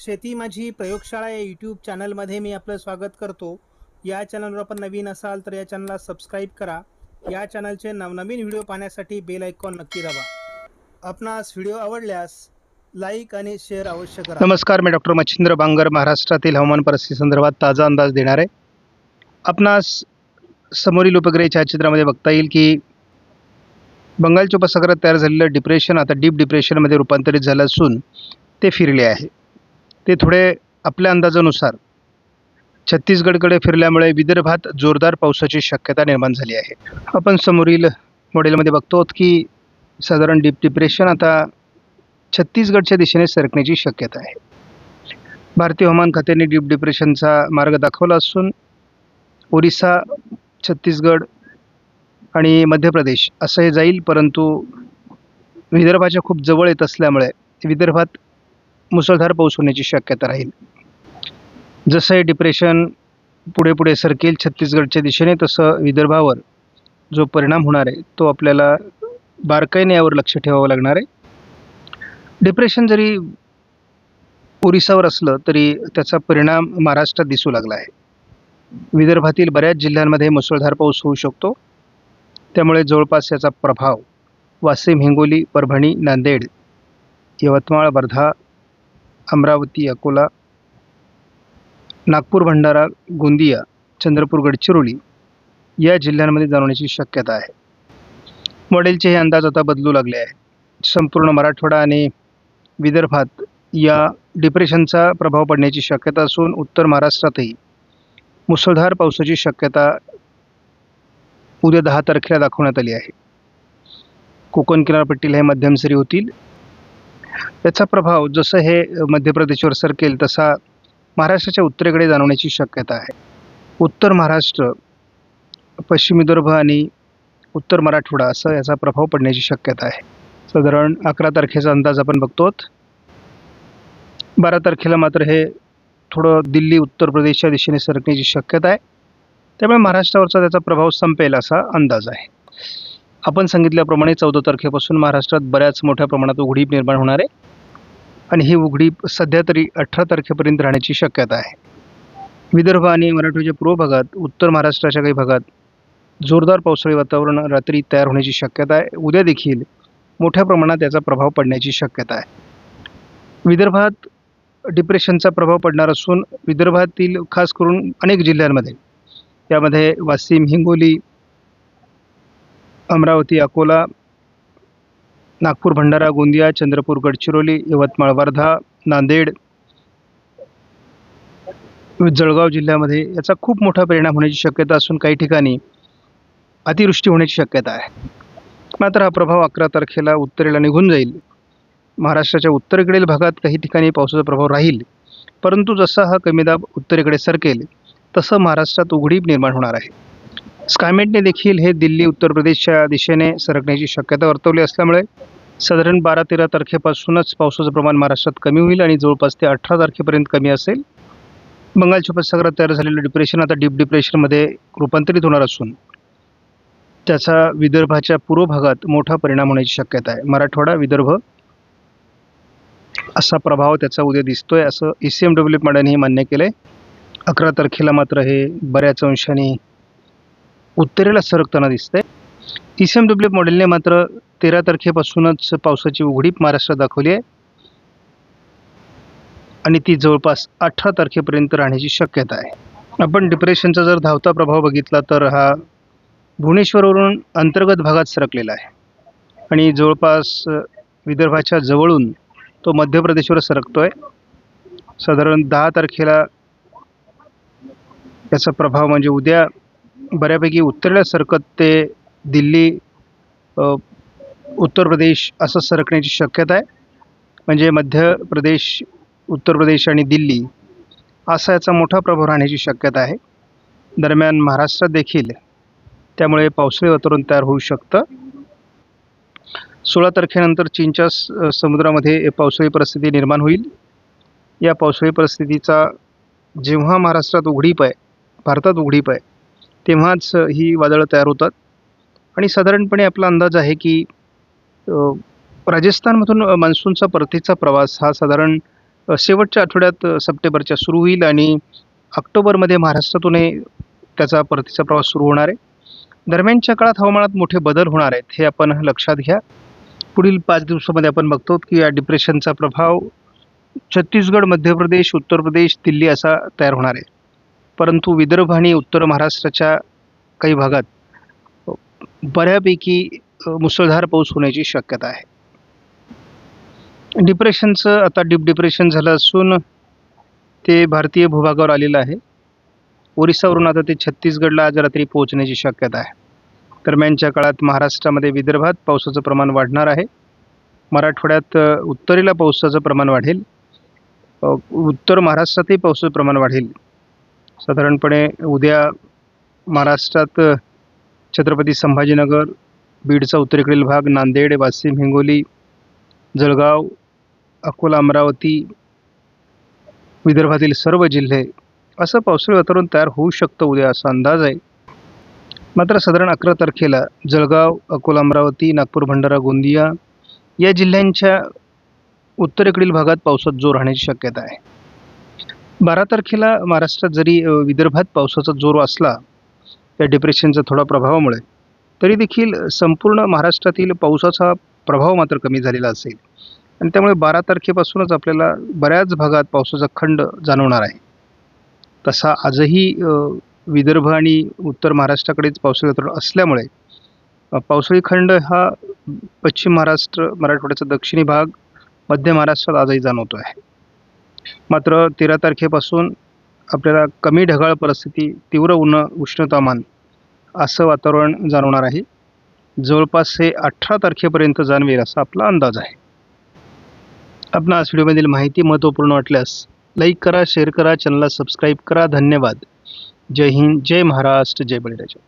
शेती माझी प्रयोगशाळा या यूट्यूब चॅनलमध्ये मी आपलं स्वागत करतो. या चॅनलवर आपण नवीन असाल तर या चॅनलला सबस्क्राईब करा. या चॅनलचे नवनवीन व्हिडिओ पाहण्यासाठी बेल आयकॉन नक्की दाबा. आपणास व्हिडिओ आवडल्यास लाईक आणि शेअर अवश्य करा. नमस्कार मी डॉक्टर मच्छिंद्र बांगर महाराष्ट्रातील हवामान परिस्थिती संदर्भात ताजा अंदाज देणार. आहे आपणास समोरील उपग्रह छायाचित्रामध्ये बघता येईल की बंगालच्या उपसागरात तयार झालेलं डिप्रेशन आता डीप डिप्रेशनमध्ये रूपांतरित झालं असून ते फिरले आहे. ते थोडे आपल्या अंदाजानुसार छत्तीसगडकडे फिरल्यामुळे विदर्भात जोरदार पावसाची शक्यता निर्माण झाली आहे. आपण समोरील मॉडेलमध्ये बघतो की साधारण डीप डिप्रेशन आता छत्तीसगडच्या दिशेने सरकण्याची शक्यता आहे. भारतीय हवामान खात्याने डीप डिप्रेशनचा मार्ग दाखवला असून ओरिसा छत्तीसगड आणि मध्य प्रदेश असं हे जाईल परंतु विदर्भाच्या खूप जवळ येत असल्यामुळे विदर्भात मुसळधार पाऊस होण्याची शक्यता राहील. जसं हे डिप्रेशन पुढे पुढे सरकेल छत्तीसगडच्या दिशेने तसं विदर्भावर जो परिणाम होणार आहे तो आपल्याला बारकाईने यावर लक्ष ठेवावं लागणार आहे. डिप्रेशन जरी ओरिसावर असलं तरी त्याचा परिणाम महाराष्ट्रात दिसू लागला आहे. विदर्भातील बऱ्याच जिल्ह्यांमध्ये मुसळधार पाऊस होऊ शकतो. त्यामुळे जवळपास याचा प्रभाव वाशिम हिंगोली परभणी नांदेड यवतमाळ वर्धा अमरावती अकोला नागपूर भंडारा गोंदिया चंद्रपूर गडचिरोली या जिल्ह्यांमध्ये जाणवण्याची शक्यता आहे. मॉडेलचे हे अंदाज आता बदलू लागले आहे संपूर्ण मराठवाडा आणि विदर्भात या डिप्रेशनचा प्रभाव पडण्याची शक्यता असून उत्तर महाराष्ट्रातही मुसळधार पावसाची शक्यता उद्या दहा तारखेला दाखवण्यात आली आहे. कोकण किनारपट्टीला हे मध्यम सरी होतील. याचा प्रभाव जसं हे मध्य प्रदेशवर सरकेल तसा महाराष्ट्राच्या उत्तरेकडे जाणवण्याची शक्यता आहे. उत्तर महाराष्ट्र पश्चिम विदर्भ आणि उत्तर मराठवाडा असं याचा प्रभाव पडण्याची शक्यता आहे. साधारण अकरा तारखेचा अंदाज आपण बघतो बारा तारखेला मात्र हे थोडं दिल्ली उत्तर प्रदेशच्या दिशेने सरकण्याची शक्यता आहे. त्यामुळे महाराष्ट्रावरचा त्याचा प्रभाव संपेल असा अंदाज आहे. आपण सांगितल्याप्रमाणे चौदा तारखेपासून महाराष्ट्रात बऱ्याच मोठ्या प्रमाणात उघडीप निर्माण होणार आहे. आणि ही उघडीप सध्या तरी अठरा तारखेपर्यंत राहण्याची शक्यता आहे. विदर्भ आणि मराठवाड्याच्या पूर्व भागात उत्तर महाराष्ट्राच्या काही भागात जोरदार पावसाळी वातावरण रात्री तयार होण्याची शक्यता आहे. उद्या देखील मोठ्या प्रमाणात याचा प्रभाव पडण्याची शक्यता आहे. विदर्भात डिप्रेशनचा प्रभाव पडणार असून विदर्भातील खास करून अनेक जिल्ह्यांमध्ये यामध्ये वाशिम हिंगोली अमरावती अकोला नागपूर भंडारा गोंदिया चंद्रपूर गडचिरोली यवतमाळ वर्धा नांदेड जळगाव जिल्ह्यामध्ये याचा खूप मोठा परिणाम होण्याची शक्यता असून काही ठिकाणी अतिवृष्टी होण्याची शक्यता आहे. मात्र हा प्रभाव अकरा तारखेला उत्तरेला निघून जाईल. महाराष्ट्राच्या उत्तरेकडील भागात काही ठिकाणी पावसाचा प्रभाव राहील. परंतु जसा हा कमी दाब उत्तरेकडे सरकेल तसं महाराष्ट्रात उघडीप निर्माण होणार आहे. स्कायमेटने देखील हे दिल्ली उत्तर प्रदेशच्या दिशेने सरकण्याची शक्यता वर्तवली असल्यामुळे साधारण बारा तेरा तारखेपासूनच पावसाचं प्रमाण महाराष्ट्रात कमी होईल आणि जवळपास ते अठरा तारखेपर्यंत कमी असेल. बंगालच्या उपसागरात तयार झालेलं डिप्रेशन आता डीप डिप्रेशनमध्ये रूपांतरित होणार असून त्याचा विदर्भाच्या पूर्व भागात मोठा परिणाम होण्याची शक्यता आहे. मराठवाडा विदर्भ असा प्रभाव त्याचा उद्या दिसतोय असं ई सी एम डब्ल्यू मॅडमने मान्य केलं आहे अकरा तारखेला मात्र हे बऱ्याच अंशाने उत्तरेला सरकताना दिसतंय. ई सी एम डब्ल्यू मॉडेलने मात्र तेरा तारखेपासूनच पावसाची उघडीप महाराष्ट्रात दाखवली आहे. आणि ती जवळपास अठरा तारखेपर्यंत राहण्याची शक्यता आहे. आपण डिप्रेशनचा जर धावता प्रभाव बघितला तर हा भुवनेश्वरवरून अंतर्गत भागात सरकलेला आहे. आणि जवळपास विदर्भाच्या जवळून तो मध्य प्रदेशवर सरकतो आहे साधारण दहा तारखेला याचा प्रभाव म्हणजे उद्या बऱ्यापैकी उत्तरेला सरकत ते दिल्ली उत्तर प्रदेश असं सरकण्याची शक्यता आहे. म्हणजे मध्य प्रदेश उत्तर प्रदेश आणि दिल्ली असा याचा मोठा प्रभाव राहण्याची शक्यता आहे. दरम्यान महाराष्ट्रात देखील त्यामुळे पावसाळी वातावरण तयार होऊ शकतं. सोळा तारखेनंतर चीनच्या स- समुद्रामध्ये पावसाळी परिस्थिती निर्माण होईल. या पावसाळी परिस्थितीचा जेव्हा महाराष्ट्रात उघडीप आहे भारतात उघडीप आहे तेव्हाच ही वादळं तयार होतात. आणि साधारणपणे आपला अंदाज आहे की राजस्थानमधून मान्सूनचा परतीचा प्रवास हा साधारण शेवटच्या आठवड्यात सप्टेंबरच्या सुरू होईल आणि ऑक्टोबरमध्ये महाराष्ट्रातूनही त्याचा परतीचा प्रवास सुरू होणार आहे. दरम्यानच्या काळात हवामानात मोठे बदल होणार आहेत हे आपण लक्षात घ्या. पुढील पाच दिवसामध्ये आपण बघतो की या डिप्रेशनचा प्रभाव छत्तीसगड मध्य प्रदेश उत्तर प्रदेश दिल्ली असा तयार होणार आहे. परंतु विदर्भ आणि उत्तर महाराष्ट्राच्या काही भागात बऱ्यापैकी मुसळधार पाऊस होण्याची शक्यता आहे. डिप्रेशनचं आता डीप डिप्रेशन झालं असून ते भारतीय भूभागावर आलेलं आहे. ओरिसावरून आता ते छत्तीसगडला आज रात्री पोहोचण्याची शक्यता आहे. दरम्यानच्या काळात महाराष्ट्रामध्ये विदर्भात पावसाचं प्रमाण वाढणार आहे. मराठवाड्यात उत्तरेला पावसाचं प्रमाण वाढेल. उत्तर महाराष्ट्रातही पावसाचं प्रमाण वाढेल. साधारणपणे उद्या महाराष्ट्रात छत्रपती संभाजीनगर बीडचा उत्तरेकडील भाग नांदेड वाशिम हिंगोली जळगाव अकोला अमरावती विदर्भातील सर्व जिल्हे असं पावसाळी वातावरण तयार होऊ शकतं उद्या असा अंदाज आहे. मात्र साधारण अकरा तारखेला जळगाव अकोला अमरावती नागपूर भंडारा गोंदिया या जिल्ह्यांच्या उत्तरेकडील भागात पावसात जोर राहण्याची शक्यता आहे. बारा तारखेला महाराष्ट्रात जरी विदर्भात पावसाचा जोर असला त्या डिप्रेशनच्या थोडा प्रभावामुळे तरी देखील संपूर्ण महाराष्ट्रातील पावसाचा प्रभाव मात्र कमी झालेला असेल. आणि त्यामुळे बारा तारखेपासूनच आपल्याला बऱ्याच भागात पावसाचा खंड जाणवणार आहे. तसा आजही विदर्भ आणि उत्तर महाराष्ट्राकडेच पावसाळी वातावरण असल्यामुळे पावसाळी खंड हा पश्चिम महाराष्ट्र मराठवाड्याचा दक्षिणी भाग मध्य महाराष्ट्रात आजही जाणवतो आहे मात्र तेरा तारखेपासून आपल्याला कमी ढगाळ परिस्थिती तीव्र उन्ह उष्णतामान असं वातावरण जाणवणार आहे. जवळपास हे अठरा तारखेपर्यंत जाणवेल असा आपला अंदाज आहे. आपणास व्हिडिओमधील माहिती महत्त्वपूर्ण वाटल्यास लाईक करा शेअर करा चॅनलला सबस्क्राईब करा. धन्यवाद. जय हिंद जय महाराष्ट्र जय बळीराजा.